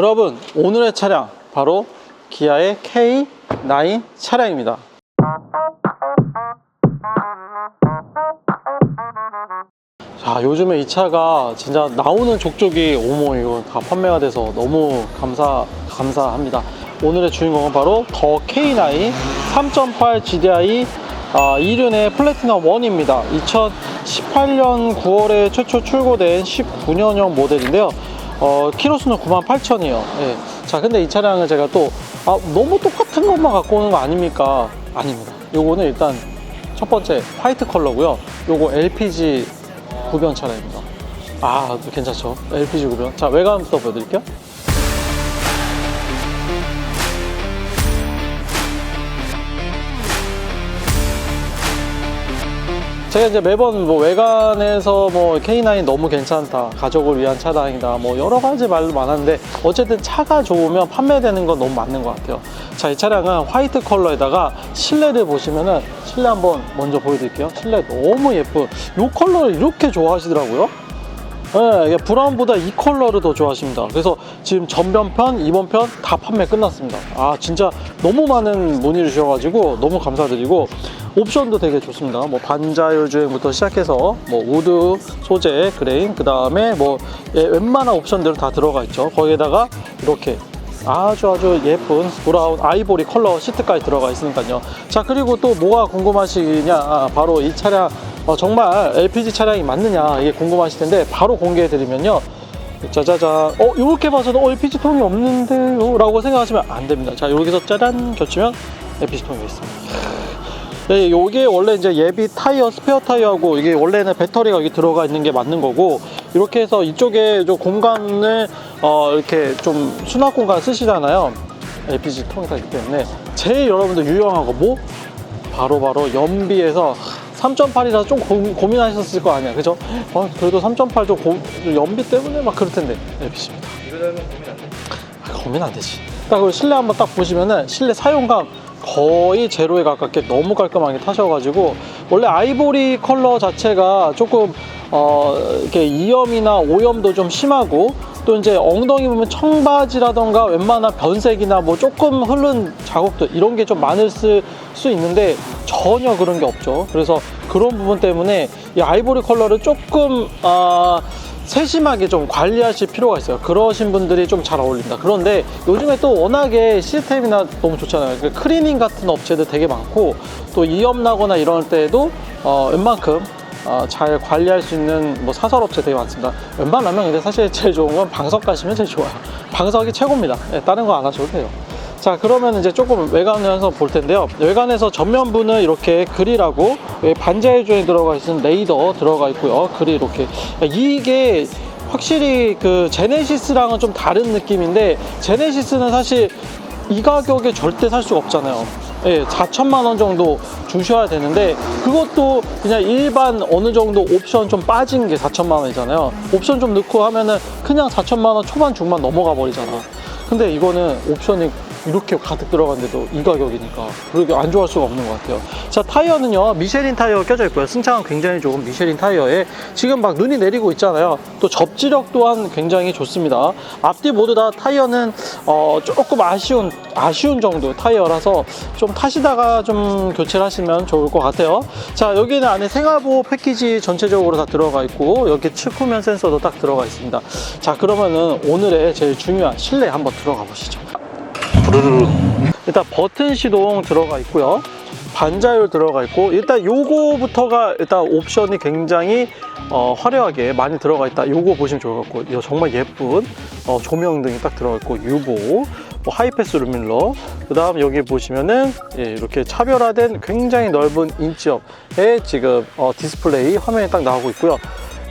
여러분 오늘의 차량 바로 기아의 K9 차량입니다. 자 요즘에 이 차가 진짜 나오는 족족이 오모 이거 다 판매가 돼서 너무 감사 감사합니다. 오늘의 주인공은 바로 더 K9 3.8 GDI 아, 2륜의 플래티넘 1입니다. 2018년 9월에 최초 출고된 19년형 모델인데요 어, 키로수는 98,000이에요 예. 자 근데 이 차량은 제가 또 아, 너무 똑같은 것만 갖고 오는 거 아닙니까 아닙니다 요거는 일단 첫 번째 화이트 컬러고요 요거 LPG 구변 차량입니다. 아, 괜찮죠? LPG 구변. 자, 외관부터 보여드릴게요. 제가 이제 매번 뭐 외관에서 뭐 K9 너무 괜찮다, 가족을 위한 차량이다, 뭐 여러 가지 말도 많았는데 어쨌든 차가 좋으면 판매되는 건 너무 맞는 것 같아요. 자, 이 차량은 화이트 컬러에다가 실내를 보시면은 실내 한번 먼저 보여드릴게요. 실내 너무 예쁜. 이 컬러를 이렇게 좋아하시더라고요. 네, 브라운보다 이 컬러를 더 좋아하십니다. 그래서 지금 전변편, 이번편 다 판매 끝났습니다. 아, 진짜 너무 많은 문의를 주셔가지고 너무 감사드리고 옵션도 되게 좋습니다. 뭐 반자율 주행부터 시작해서 뭐 우드 소재, 그레인, 그 다음에 뭐 예, 웬만한 옵션들은 다 들어가 있죠. 거기에다가 이렇게 아주 아주 예쁜 브라운 아이보리 컬러 시트까지 들어가 있으니까요. 자 그리고 또 뭐가 궁금하시냐? 아, 바로 이 차량 어, 정말 LPG 차량이 맞느냐 이게 궁금하실 텐데 바로 공개해 드리면요. 짜자잔. 어 이렇게 봐서도 어, LPG 통이 없는데요 라고 생각하시면 안 됩니다. 자 여기서 짜란 겹치면 LPG 통이 있습니다. 네, 요게 원래 이제 예비 타이어, 스페어 타이어하고 이게 원래는 배터리가 여기 들어가 있는 게 맞는 거고 이렇게 해서 이쪽에 좀 공간을 어, 이렇게 좀 수납 공간 쓰시잖아요. LPG 통이 다 있기 때문에 제일 여러분들 유용한 거 뭐? 바로바로 연비에서 3.8이라서 좀 고, 고민하셨을 거 아니야, 그죠? 어, 그래도 3.8좀 연비 때문에 막 그럴 텐데 LPG입니다. 이거는 고민 안 돼. 아, 고민 안 되지. 딱 실내 한번 딱 보시면은 실내 사용감 거의 제로에 가깝게 너무 깔끔하게 타셔가지고 원래 아이보리 컬러 자체가 조금 어 이렇게 이염이나 오염도 좀 심하고 또 이제 엉덩이 보면 청바지라던가 웬만한 변색이나 뭐 조금 흐른 자국들 이런 게 좀 많을 수, 수 있는데 전혀 그런 게 없죠. 그래서 그런 부분 때문에 이 아이보리 컬러를 조금 아 세심하게 좀 관리하실 필요가 있어요. 그러신 분들이 좀 잘 어울린다. 그런데 요즘에 또 워낙에 시스템이나 너무 좋잖아요. 그 클리닝 같은 업체들 되게 많고 또 이염 나거나 이럴 때도 어, 웬만큼 어, 잘 관리할 수 있는 뭐 사설 업체 되게 많습니다. 웬만하면 근데 사실 제일 좋은 건 방석 가시면 제일 좋아요. 방석이 최고입니다. 예, 다른 거 안 하셔도 돼요. 자 그러면 이제 조금 외관에서 볼 텐데요 외관에서 전면부는 이렇게 그릴하고 여기 반자율 조에 들어가 있는 레이더 들어가 있고요 그릴 이렇게 이게 확실히 그 제네시스랑은 좀 다른 느낌인데 제네시스는 사실 이 가격에 절대 살 수가 없잖아요 예, 4천만 원 정도 주셔야 되는데 그것도 그냥 일반 어느 정도 옵션 좀 빠진 게 4천만 원이잖아요. 옵션 좀 넣고 하면은 그냥 4천만 원 초반 중반 넘어가 버리잖아. 근데 이거는 옵션이 이렇게 가득 들어갔는데도 이 가격이니까 그렇게 안 좋아할 수가 없는 것 같아요. 자 타이어는요 미쉐린 타이어 껴져 있고요. 승차감 굉장히 좋은 미쉐린 타이어에 지금 막 눈이 내리고 있잖아요. 또 접지력 또한 굉장히 좋습니다. 앞뒤 모두 다 타이어는 어, 조금 아쉬운 아쉬운 정도 타이어라서 좀 타시다가 좀 교체를 하시면 좋을 것 같아요. 자 여기는 안에 생활보호 패키지 전체적으로 다 들어가 있고 여기 측후면 센서도 딱 들어가 있습니다. 자 그러면은 오늘의 제일 중요한 실내 한번 들어가 보시죠. 부르르. 일단 버튼 시동 들어가 있고요. 반자율 들어가 있고 일단 요거부터가 일단 옵션이 굉장히 어, 화려하게 많이 들어가 있다. 요거 보시면 좋을 것 같고 정말 예쁜 어, 조명등이 딱 들어가 있고 유보 뭐 하이패스 루밀러 그 다음 여기 보시면은 예, 이렇게 차별화된 굉장히 넓은 인치업의 지금 어, 디스플레이 화면이 딱 나오고 있고요.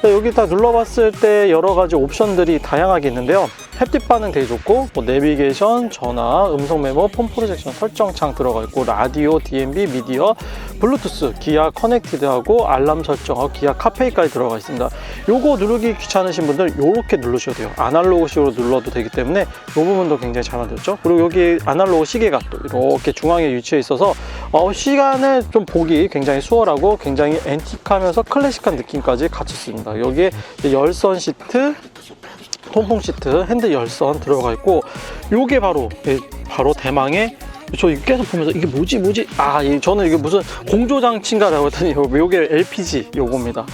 자, 여기 다 눌러봤을 때 여러 가지 옵션들이 다양하게 있는데요. 햅틱 반응 되게 좋고 뭐 내비게이션, 전화, 음성 메모, 폰 프로젝션 설정창 들어가 있고 라디오, DMB, 미디어, 블루투스, 기아 커넥티드하고 알람 설정하고 기아 카페이까지 들어가 있습니다. 요거 누르기 귀찮으신 분들 요렇게 누르셔도 돼요. 아날로그식으로 눌러도 되기 때문에 요 부분도 굉장히 잘 만들었죠. 그리고 여기 아날로그 시계가 또 이렇게 중앙에 위치해 있어서 어, 시간을 좀 보기 굉장히 수월하고 굉장히 앤틱하면서 클래식한 느낌까지 갖췄습니다. 여기에 열선 시트 통풍 시트, 핸들 열선 들어가 있고 요게 바로 예, 바로 대망의 저 계속 보면서 이게 뭐지 뭐지 아 이- 저는 이게 무슨 공조 장치인가 라고 했더니 요- 요게 LPG 요겁니다.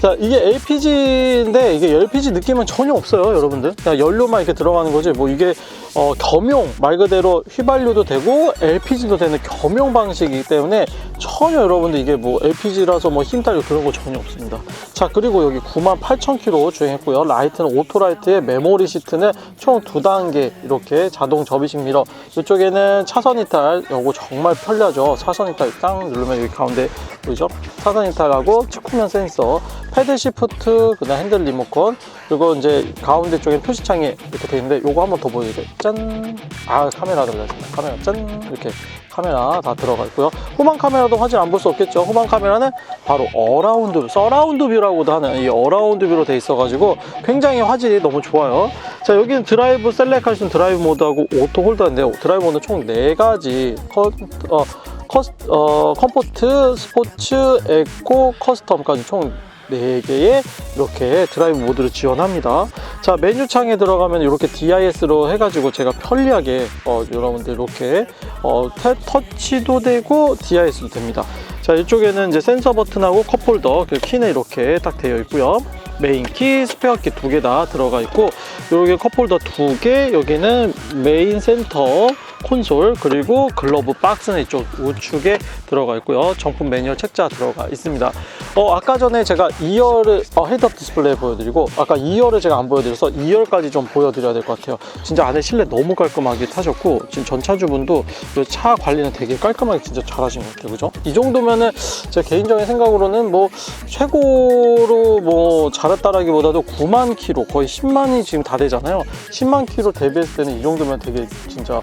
자 이게 LPG인데 이게 LPG 느낌은 전혀 없어요 여러분들. 그냥 연료만 이렇게 들어가는 거지. 뭐 이게 어, 겸용 말 그대로 휘발유도 되고 LPG도 되는 겸용 방식이기 때문에 전혀 여러분들 이게 뭐 LPG라서 뭐 힘달고 그런 거 전혀 없습니다. 자 그리고 여기 98,000km 주행했고요. 라이트는 오토라이트에 메모리 시트는 총 두 단계 이렇게 자동 접이식 미러. 이쪽에는 차선 이탈 요거 정말 편리하죠. 차선 이탈 딱 누르면 여기 가운데 보이죠? 차선 이탈하고 측후면 센서 패드 시프트 그다음 핸들 리모컨 그리고 이제 가운데 쪽에 표시창이 이렇게 돼 있는데 요거 한번 더 보여드릴게요. 짠 아 카메라 들어갔습니다. 카메라 짠! 이렇게 카메라 다 들어가 있고요. 후방 카메라도 화질 안 볼 수 없겠죠? 후방 카메라는 바로 어라운드 서라운드 뷰라고도 하는 이 어라운드 뷰로 돼 있어 가지고 굉장히 화질이 너무 좋아요. 자 여기는 드라이브 셀렉 있는 드라이브 모드하고 오토 홀더인데 드라이브 모드 총 4가지 커, 어, 커스, 어, 컴포트, 스포츠, 에코, 커스텀까지 총 4개의 이렇게 드라이브 모드를 지원합니다. 자, 메뉴 창에 들어가면 이렇게 DIS로 해가지고 제가 편리하게 어, 여러분들 이렇게 어, 태- 터치도 되고 DIS도 됩니다. 자, 이쪽에는 이제 센서 버튼하고 컵홀더, 그 키는 이렇게 딱 되어 있고요. 메인 키, 스페어 키 두 개 다 들어가 있고, 여기 컵홀더 두 개, 여기는 메인 센터, 콘솔, 그리고 글러브 박스는 이쪽 우측에 들어가 있고요. 정품 매뉴얼 책자 들어가 있습니다. 어, 아까 전에 제가 2열을, 어, 헤드업 디스플레이 보여드리고, 아까 2열을 제가 안 보여드려서 2열까지 좀 보여드려야 될 것 같아요. 진짜 안에 실내 너무 깔끔하게 타셨고, 지금 전차주분도 이차 관리는 되게 깔끔하게 진짜 잘하신 것 같아요. 그죠? 이 정도면은 제 개인적인 생각으로는 뭐 최고로 뭐 잘했다라기보다도 9만 킬로 거의 10만이 지금 다 되잖아요. 10만 킬로 대비했을 때는 이 정도면 되게 진짜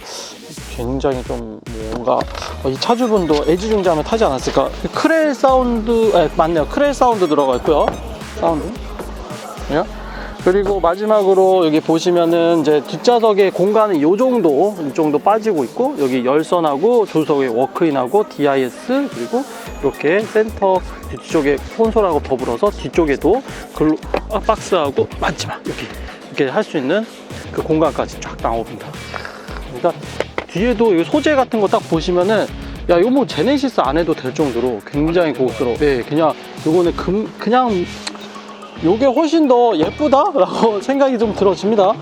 굉장히 좀 뭔가 어, 이 차주분도 애지중지하면 타지 않았을까? 크레일 사운드, 에, 맞네요. 크레일 사운드 들어가 있고요. 사운드. 예? 그리고 마지막으로 여기 보시면은 이제 뒷좌석의 공간이 요 정도, 이 정도 빠지고 있고, 여기 열선하고 조수석에 워크인하고 DIS, 그리고 이렇게 센터 뒤쪽에 콘솔하고 더불어서 뒤쪽에도 글로, 아, 박스하고 마지막 이렇게, 이렇게 할 수 있는 그 공간까지 쫙 나옵니다. 그러니까 뒤에도 이 소재 같은 거 딱 보시면은 야 이거 뭐 제네시스 안 해도 될 정도로 굉장히 고급스러워. 네, 그냥 요거는 금 그냥 요게 훨씬 더 예쁘다 라고 생각이 좀 들어집니다.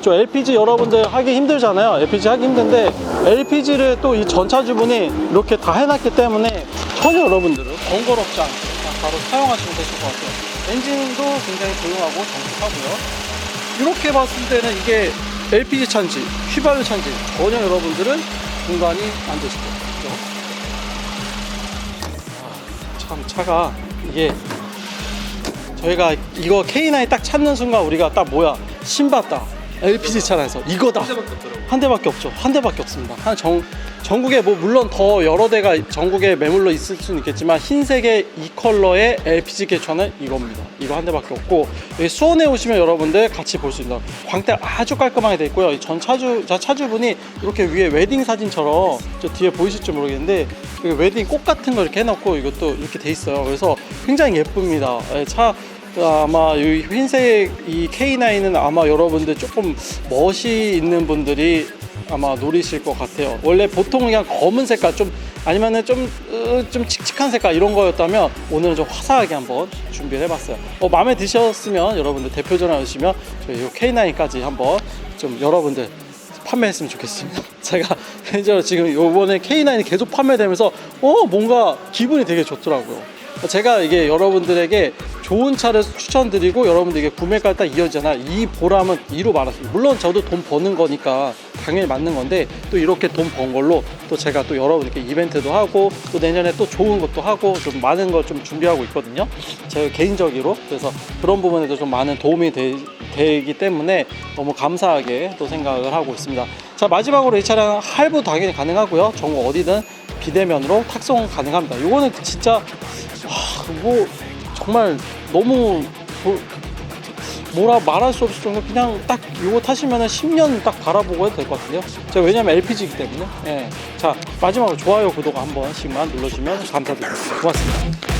저 LPG 여러분들 하기 힘들잖아요. LPG 하기 힘든데 LPG를 또 이 전차주분이 이렇게 다 해놨기 때문에 전혀 여러분들은 번거롭지 않게 바로 사용하시면 되실 것 같아요. 엔진도 굉장히 조용하고 정숙하고요. 이렇게 봤을 때는 이게 LPG 차인지 휘발유 차인지 전혀 여러분들은 공간이 안 되실 거예요. 아, 참 차가 이게 저희가 이거 K9 딱 찾는 순간 우리가 딱 뭐야? 신봤다 LPG 차라서 이거다. 한 대밖에 없죠. 한 대밖에 없습니다. 한 정, 전국에 뭐 물론 더 여러 대가 전국에 매물로 있을 수는 있겠지만 흰색의 이 컬러의 LPG 개차는 이겁니다. 이거 한 대밖에 없고 여기 수원에 오시면 여러분들 같이 볼 수 있는 광택 아주 깔끔하게 돼 있고요. 이전 차주 자 차주분이 이렇게 위에 웨딩 사진처럼 저 뒤에 보이실지 모르겠는데 그 웨딩 꽃 같은 거 이렇게 해놓고 이것도 이렇게 돼 있어요. 그래서 굉장히 예쁩니다. 예, 차 아마 이 흰색 이 K9은 아마 여러분들 조금 멋이 있는 분들이 아마 노리실 것 같아요. 원래 보통 그냥 검은 색깔 좀 아니면은 좀, 으, 좀 칙칙한 색깔 이런 거였다면 오늘은 좀 화사하게 한번 준비를 해봤어요. 어, 마음에 드셨으면 여러분들 대표 전화 주시면 저희 이 K9까지 한번 좀 여러분들 판매했으면 좋겠습니다. 제가 개인적으로 지금 이번에 K9이 계속 판매되면서 어 뭔가 기분이 되게 좋더라고요. 제가 이게 여러분들에게 좋은 차를 추천드리고 여러분들에게 구매가 딱 이어지잖아. 이 보람은 이로 말았습니다. 물론 저도 돈 버는 거니까 당연히 맞는 건데 또 이렇게 돈 번 걸로 또 제가 또 여러분께 이벤트도 하고 또 내년에 또 좋은 것도 하고 좀 많은 걸 좀 준비하고 있거든요. 제가 개인적으로 그래서 그런 부분에도 좀 많은 도움이 되, 되기 때문에 너무 감사하게 또 생각을 하고 있습니다. 자 마지막으로 이 차량 할부 당연히 가능하고요. 전국 어디든 비대면으로 탁송 가능합니다. 이거는 진짜 와, 뭐 정말 너무 뭐, 뭐라 말할 수 없을 정도 그냥 딱 이거 타시면은 10년 딱 바라보고 해도 될 것 같은데요. 제가 왜냐면 LPG이기 때문에. 예. 자 마지막으로 좋아요 구독 한 번씩만 눌러주면 감사드리겠습니다. 고맙습니다.